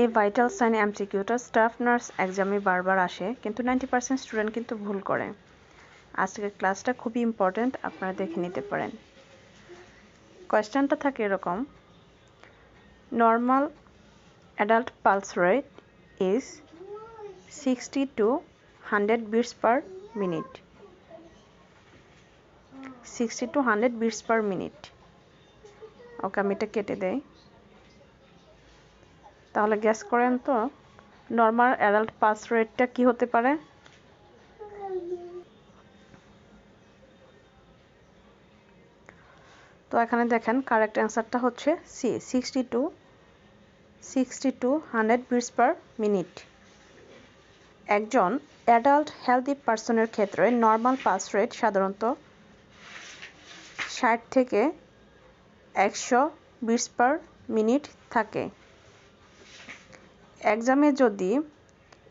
এই vital sign এমসিকিউটা staff nurse এক্সামে বারবার আসে, কিন্তু নাইনটি পার্সেন্ট স্টুডেন্ট কিন্তু ভুল করে। আজকের ক্লাসটা খুবই ইম্পর্ট্যান্ট আপনারা দেখে নিতে পারেন। কোয়েশ্চেনটা থাকে এরকম। Normal adult pulse rate is sixty to hundred beats per minute sixty to hundred beats per minute okay আমি এটা কেটে দেই। তাহলে গ্যাস করেন তো নর্মাল অ্যাডাল্ট পাস রেটটা কি হতে পারে? তো এখানে দেখেন কারেক্ট অ্যান্সারটা হচ্ছে C sixty to sixty to hundred beats per minute একজন অ্যাডাল্ট হেলদি পার্সনের ক্ষেত্রে নর্মাল পাস রেট সাধারণত ষাট থেকে একশো বিটস পার মিনিট থাকে। এক্সামে যদি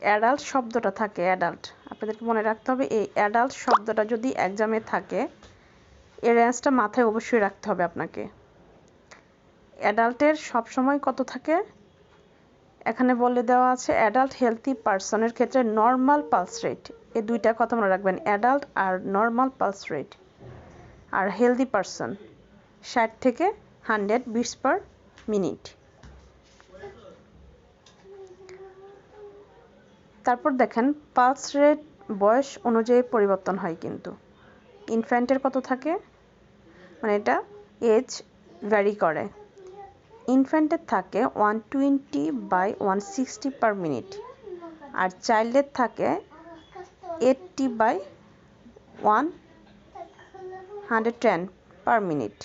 অ্যাডাল্ট শব্দটা থাকে, অ্যাডাল্ট, আপনাদেরকে মনে রাখতে হবে, এই অ্যাডাল্ট শব্দটা যদি এক্সামে থাকে, এর রেঞ্জটা মাথায় অবশ্যই রাখতে হবে আপনাকে। অ্যাডাল্টের সবসময় কত থাকে? এখানে বলে দেওয়া আছে, অ্যাডাল্ট হেলথি পার্সনের ক্ষেত্রে নর্মাল পালস রেট। এই দুইটা কথা মনে রাখবেন, অ্যাডাল্ট আর নর্মাল পালস রেট। আর হেলদি পার্সন ষাট থেকে হান্ড্রেড বিটস পার মিনিট তারপর দেখেন পালস রেট বয়স অনুযায়ী পরিবর্তন হয় কিন্তু। ইনফ্যান্টের কত থাকে? মানে এটা এজ ভ্যারি করে। ইনফ্যান্টের থাকে one twenty by one sixty per minute আর চাইল্ডের থাকে eighty by one hundred ten per minute.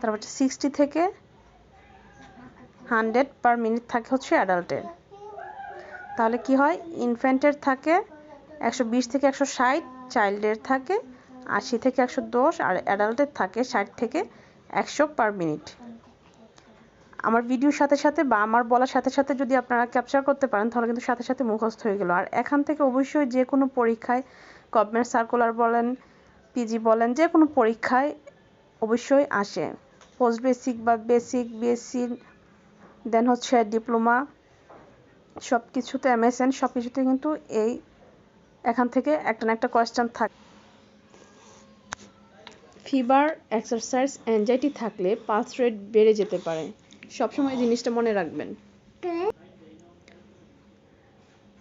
তারপর সিক্সটি থেকে হান্ড্রেড পার মিনিট থাকে হচ্ছে অ্যাডাল্টের। তাহলে কি হয়? ইনফ্যান্টের থাকে একশো বিশ থেকে একশো ষাট, চাইল্ডের থাকে আশি থেকে একশো দশ, আর অ্যাডাল্টের থাকে ষাট থেকে একশো পার মিনিট। আমার ভিডিওর সাথে সাথে বা আমার বলার সাথে সাথে যদি আপনারা ক্যাপচার করতে পারেন, তাহলে কিন্তু সাথে সাথে মুখস্থ হয়ে গেল। আর এখান থেকে অবশ্যই যে কোনো পরীক্ষায় গভর্নমেন্ট সার্কুলার বলেন পিজি বলেন যে কোনো পরীক্ষায় অবশ্যই আসে। পোস্ট বেসিক বা বেসিক বিএসসি দেন হচ্ছে ডিপ্লোমা সব কিছুতে এমএসএন সব কিছুতে কিন্তু এই এখান থেকে একটা না একটা কোয়েশ্চেন থাকে। ফিভার এক্সারসাইজ অ্যাংজাইটি থাকলে পালস রেট বেড়ে যেতে পারে। সবসময় জিনিসটা মনে রাখবেন।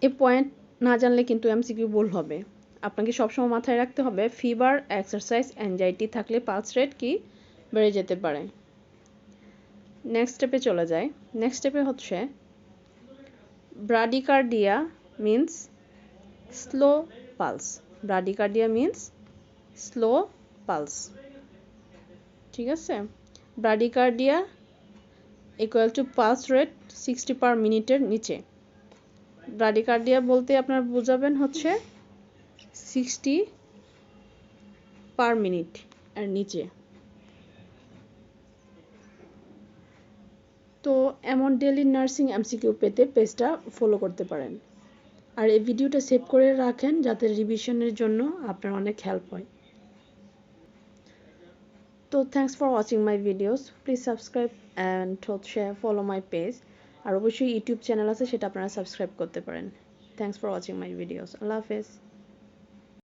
এই পয়েন্ট না জানলে কিন্তু এমসিকিউ ভুল হবে। আপনাকে সবসময় মাথায় রাখতে হবে ফিভার এক্সারসাইজ অ্যাংজাইটি থাকলে পালস রেট কি বেড়ে যেতে পারে। নেক্সট স্টেপে চলে যায় নেক্সট স্টেপে হচ্ছে bradycardia means slow pulse bradycardia means slow pulse ঠিক আছে? Bradycardia equal to pulse rate sixty per মিনিটের নিচে। ব্রাডিকার্ডিয়া বলতে আপনার বোঝাবেন হচ্ছে সিক্সটি পার মিনিট আর নিচে। তো এমন ডেলি নার্সিং এমসিকিউ পেতে পেজটা ফলো করতে পারেন। আর এই ভিডিওটা সেভ করে রাখেন যাতে রিভিশনের জন্য আপনার অনেক হেল্প হয়। তো thanks for watching my videos please subscribe and হচ্ছে ফলো মাই পেজ আর অবশ্যই ইউটিউব চ্যানেল আছে, সেটা আপনারা সাবস্ক্রাইব করতে পারেন। Thanks for watching my videos আল্লাহ হাফেজ।